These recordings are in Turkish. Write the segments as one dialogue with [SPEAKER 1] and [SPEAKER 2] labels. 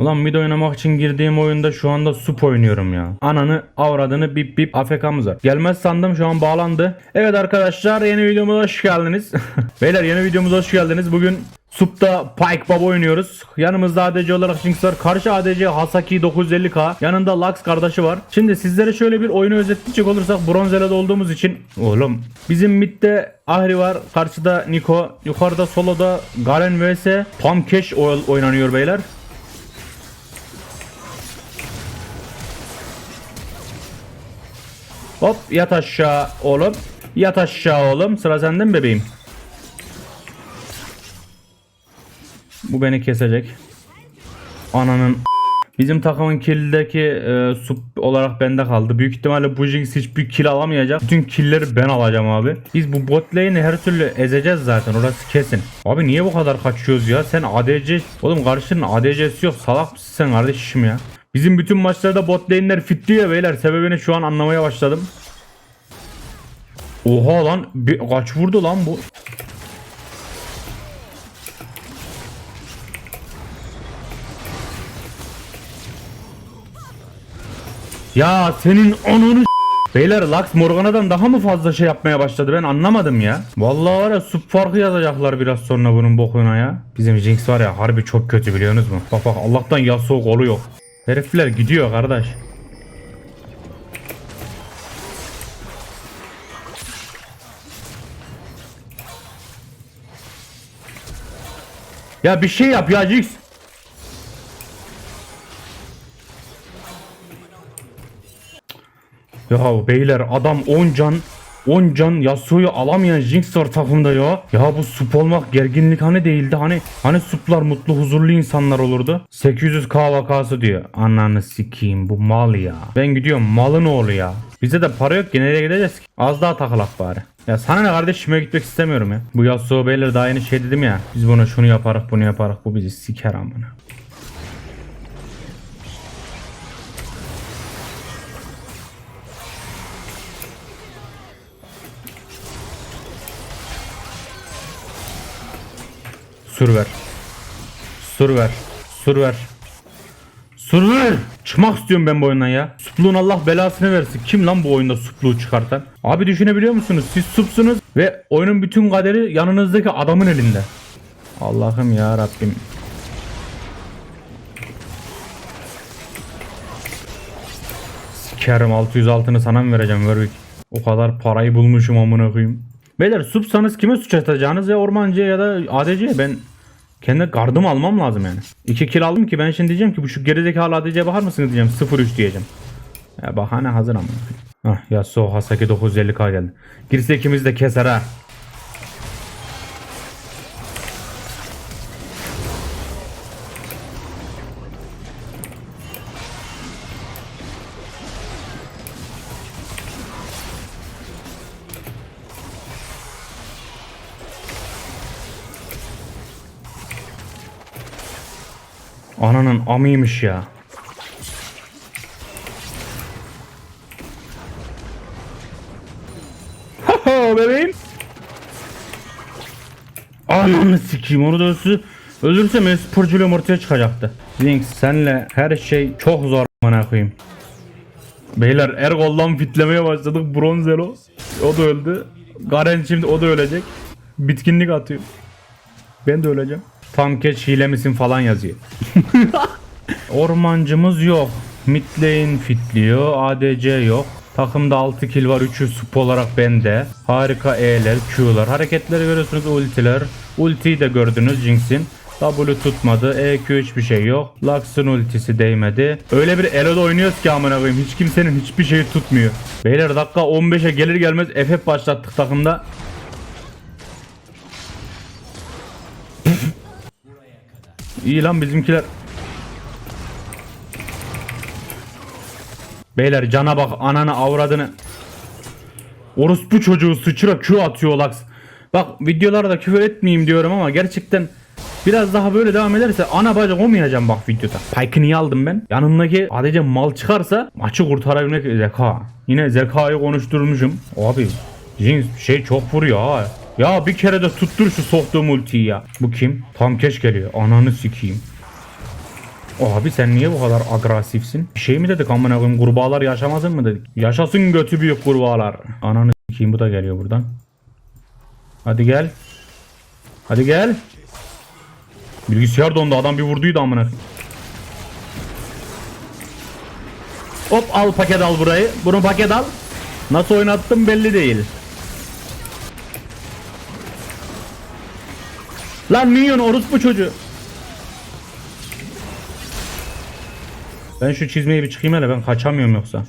[SPEAKER 1] Ulan mid oynamak için girdiğim oyunda şu anda sup oynuyorum ya. Ananı avradını bip bip AFK'mız var. Gelmez sandım şu an bağlandı. Evet arkadaşlar yeni videomuza hoş geldiniz. Beyler yeni videomuza hoş geldiniz. Bugün Sup'ta Pike Baba oynuyoruz. Yanımızda ADC olarak Jinx var. Karşı ADC Hasaki 950k. Yanında Lux kardeşi var. Şimdi sizlere şöyle bir oyunu özetleyecek olursak bronzele'de olduğumuz için oğlum bizim midde Ahri var. Karşıda Niko. Yukarıda soloda Garen vs oy- oynanıyor beyler. Hop yat aşağı oğlum. Yat aşağı oğlum. Sıra sende mi bebeğim? Bu beni kesecek. Ananın Bizim takımın killdeki e, sup olarak bende kaldı. Büyük ihtimalle bu Jinx hiçbir kill alamayacak. Bütün killleri ben alacağım abi. Biz bu bot lane'i her türlü ezeceğiz zaten. Orası kesin. Abi niye bu kadar kaçıyoruz ya? Sen ADC... Oğlum karşının ADC'si yok. Salak mısın sen kardeşim ya? Bizim bütün maçlarda bot lane'ler fitliyor beyler. Sebebini şu an anlamaya başladım. Oha lan. Bir, kaç vurdu lan bu? Ya senin onunu Beyler Lux Morgana'dan daha mı fazla şey yapmaya başladı ben anlamadım ya. Vallahi var ya sub farkı yazacaklar biraz sonra bunun bokuna ya. Bizim Jinx var ya harbi çok kötü biliyorsunuz mu? Bak bak Allah'tan Yasuo kolu yok. Herifler gidiyor kardeş. Ya bir şey yap ya Jinx. Ya beyler adam 10 can 10 can Yasuo'yu alamayan Jinx var takımda ya. Ya bu sup olmak gerginlik hani değildi. Hani hani suplar mutlu huzurlu insanlar olurdu. 800k vakası diyor. Ananı sikeyim bu mal ya. Ben gidiyorum malın oğlu ya. Bize de para yok ki nereye gideceğiz ki? Az daha takılak bari. Ya sana ne kardeş şime gitmek istemiyorum ya. Bu Yasuo beyler daha yeni şey dedim ya. Biz bunu şunu yaparak bunu yaparak bu bizi siker amına. Sur ver. Sur ver. Sur ver. Sur ver. Çıkmak istiyorum ben bu oyundan ya. Supluğun Allah belasını versin. Kim lan bu oyunda supluğu çıkartan? Abi düşünebiliyor musunuz? Siz supsunuz ve oyunun bütün kaderi yanınızdaki adamın elinde. Allah'ım ya Rabbim. Sikerim 600 altını sana mı vereceğim Warwick? O kadar parayı bulmuşum amına koyayım. Beyler supsanız kime suç atacağınız ya ormancıya ya da ADC'ye ben kendi gardımı almam lazım yani. 2 kill aldım ki ben şimdi diyeceğim ki bu şu gerizekalı ADC'ye bakar mısınız diyeceğim 0-3 diyeceğim. Ya bahane hazır ama. Hah Yasuo Hasaki 950k geldi. Girse ikimiz de keser ha. Ananın amıymış ya. Haha bebeğim. Ananı sikeyim onu da ölsü. Ölürse ben sporculuğum ortaya çıkacaktı. Zinx senle her şey çok zor amına koyayım. Beyler Ergol'dan fitlemeye başladık. Bronzelo. O da öldü. Garen şimdi o da ölecek. Bitkinlik atıyor. Ben de öleceğim. Tam keç hile misin falan yazıyor. Ormancımız yok. Mid lane fitliyor. ADC yok. Takımda 6 kill var. 3'ü sup olarak bende. Harika E'ler, Q'lar. Hareketleri görüyorsunuz ultiler. Ultiyi de gördünüz Jinx'in. W tutmadı. EQ hiçbir şey yok. Lux'ın ultisi değmedi. Öyle bir elo'da oynuyoruz ki amına koyayım. Hiç kimsenin hiçbir şeyi tutmuyor. Beyler dakika 15'e gelir gelmez FF başlattık takımda. İyi lan bizimkiler. Beyler cana bak ananı avradını. Orospu çocuğu sıçra Q atıyor Lux. Bak videolarda küfür etmeyeyim diyorum ama gerçekten biraz daha böyle devam ederse ana bacak olmayacağım bak videoda. Pike'ı niye aldım ben? Yanımdaki adece mal çıkarsa maçı kurtarabilmek zeka. Yine zekayı konuşturmuşum. Abi Jinx şey çok vuruyor ha. Ya bir kere de tuttur şu soktuğum ultiyi ya. Bu kim? Tam keş geliyor. Ananı sikeyim. Abi sen niye bu kadar agresifsin? Bir şey mi dedik amına koyayım kurbağalar yaşamasın mı dedik? Yaşasın götü büyük kurbağalar. Ananı s**eyim bu da geliyor buradan. Hadi gel. Hadi gel. Bilgisayar dondu adam bir vurduydu amına. Hop al paket al burayı. Bunu paket al. Nasıl oynattım belli değil. Lan minyon orospu çocuğu. Ben şu çizmeyi bir çıkayım hele ben kaçamıyorum yoksa.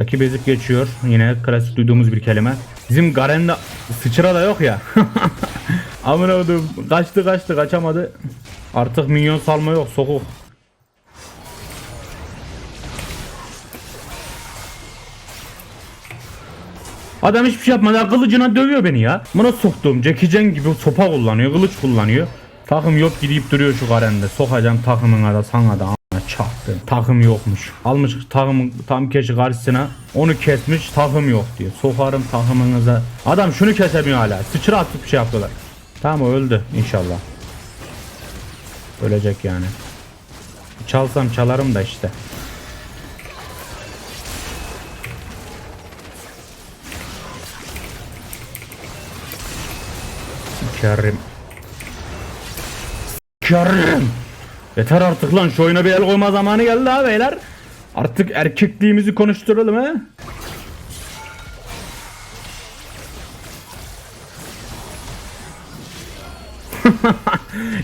[SPEAKER 1] Rakip ezip geçiyor. Yine klasik duyduğumuz bir kelime. Bizim Garen'de sıçra da yok ya. Amına. Kaçtı kaçtı kaçamadı. Artık minyon salma yok sokuk. Adam hiçbir şey yapmadı. Kılıcına dövüyor beni ya. Buna soktuğum Jackie Chan gibi sopa kullanıyor. Kılıç kullanıyor. Takım yok gidip duruyor şu karende. Sokacağım takımına da sana da a**ına çaktı. Takım yokmuş. Almış takımın tam keşi karşısına. Onu kesmiş takım yok diyor. Sokarım takımınıza. Adam şunu kesemiyor hala. Sıçra atıp bir şey yapıyorlar. Tamam o öldü inşallah. Ölecek yani. Çalsam çalarım da işte. Sikerim. Sikerim. Yeter artık lan şu oyuna bir el koyma zamanı geldi ha beyler. Artık erkekliğimizi konuşturalım ha.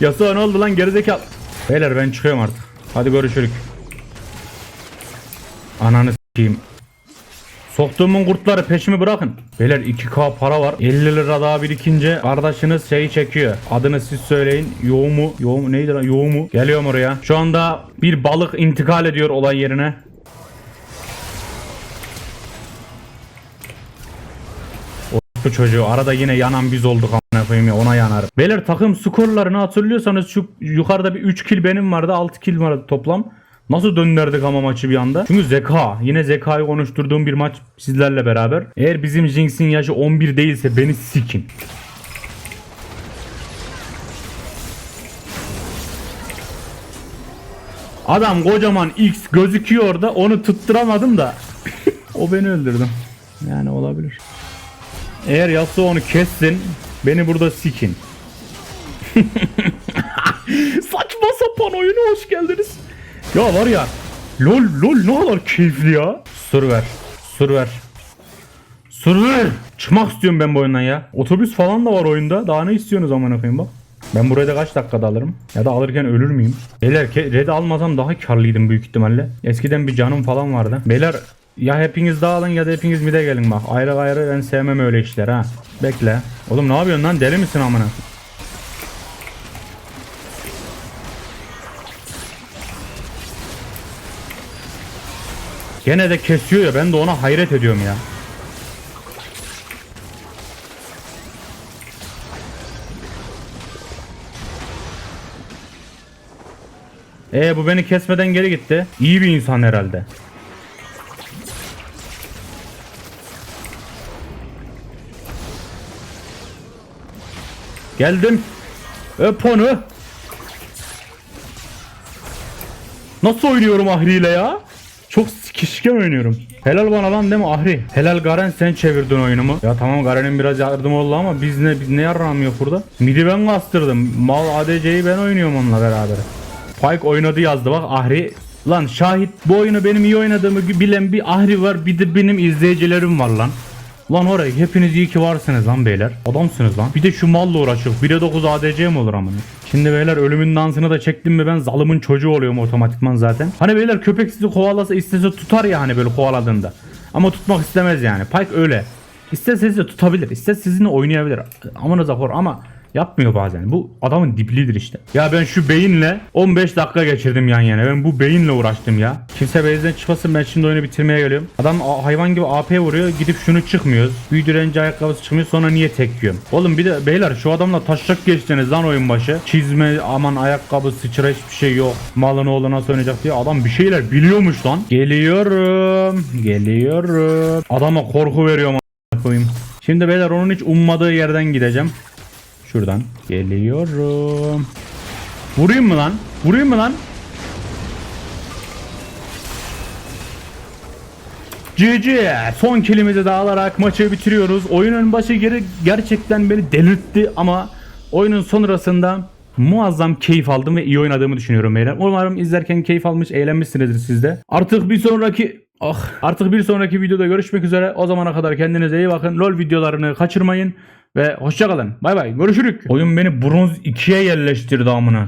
[SPEAKER 1] Yasuo ne oldu lan gerizekalı. Beyler ben çıkıyorum artık. Hadi görüşürük. Ananı Soktuğumun kurtları peşimi bırakın. Beyler 2k para var. 50 lira daha birikince kardeşiniz şeyi çekiyor. Adını siz söyleyin. Yoğumu. Yoğumu neydi lan? Yoğumu. Geliyorum oraya. Şu anda bir balık intikal ediyor olay yerine. Bu çocuğu arada yine yanan biz olduk amına koyayım ya ona yanarım. Beyler takım skorlarını hatırlıyorsanız şu yukarıda bir 3 kill benim vardı 6 kill vardı toplam. Nasıl döndürdük ama maçı bir anda? Çünkü zeka. Yine zekayı konuşturduğum bir maç sizlerle beraber. Eğer bizim Jinx'in yaşı 11 değilse beni sikin. Adam kocaman X gözüküyor orada. Onu tutturamadım da. o beni öldürdü. Yani olabilir. Eğer Yasuo onu kessin beni burada sikin. Saçma sapan oyuna hoş geldiniz. Ya var ya lol lol ne kadar keyifli ya. Sur ver. Sur ver. Sur ver. Çıkmak istiyorum ben bu oyundan ya. Otobüs falan da var oyunda. Daha ne istiyorsunuz amına koyayım bak. Ben burayı da kaç dakikada alırım? Ya da alırken ölür müyüm? Beyler red almasam daha karlıydım büyük ihtimalle. Eskiden bir canım falan vardı. Beyler ya hepiniz dağılın ya da hepiniz mide gelin bak. Ayrı ayrı ben sevmem öyle işler ha. Bekle. Oğlum ne yapıyorsun lan deli misin amına? Gene de kesiyor ya ben de ona hayret ediyorum ya. E bu beni kesmeden geri gitti. İyi bir insan herhalde. Geldim. Öp onu. Nasıl oynuyorum Ahri ile ya? Çok sikişken oynuyorum. Helal bana lan değil mi Ahri? Helal Garen sen çevirdin oyunumu. Ya tamam Garen'in biraz yardım oldu ama biz ne biz ne yarram yok burada? Midi ben kastırdım. Mal ADC'yi ben oynuyorum onunla beraber. Pike oynadı yazdı bak Ahri. Lan şahit bu oyunu benim iyi oynadığımı bilen bir Ahri var bir de benim izleyicilerim var lan. Lan oraya hepiniz iyi ki varsınız lan beyler. Adamsınız lan. Bir de şu malla uğraşıyor. 1'e 9 ADC mi olur amına? Şimdi beyler ölümün dansını da çektim mi ben zalımın çocuğu oluyorum otomatikman zaten. Hani beyler köpek sizi kovalasa istese tutar ya hani böyle kovaladığında. Ama tutmak istemez yani. Pike öyle. İsterse sizi tutabilir. İsterse sizinle oynayabilir. Amanıza hor ama Yapmıyor bazen. Bu adamın diplidir işte. Ya ben şu beyinle 15 dakika geçirdim yan yana. Ben bu beyinle uğraştım ya. Kimse base'den çıkmasın ben şimdi oyunu bitirmeye geliyorum. Adam hayvan gibi AP vuruyor. Gidip şunu çıkmıyoruz. Büyü direnci ayakkabısı çıkmıyor. Sonra niye tek yiyorum? Oğlum bir de beyler şu adamla taşacak geçtiniz lan oyun başı. Çizme aman ayakkabı sıçra hiçbir şey yok. Malın oğlu nasıl oynayacak diye. Adam bir şeyler biliyormuş lan. Geliyorum. Geliyorum. Adama korku veriyorum koyayım. Şimdi beyler onun hiç ummadığı yerden gideceğim. Şuradan geliyorum. Vurayım mı lan? Vurayım mı lan? GG son kilimizi de alarak maçı bitiriyoruz. Oyunun başı geri gerçekten beni delirtti ama oyunun sonrasında muazzam keyif aldım ve iyi oynadığımı düşünüyorum beyler. Umarım izlerken keyif almış, eğlenmişsinizdir siz de. Artık bir sonraki Ah, oh. artık bir sonraki videoda görüşmek üzere. O zamana kadar kendinize iyi bakın. LoL videolarını kaçırmayın ve hoşçakalın. Bay bay. Görüşürük. Oyun beni bronz 2'ye yerleştirdi amına.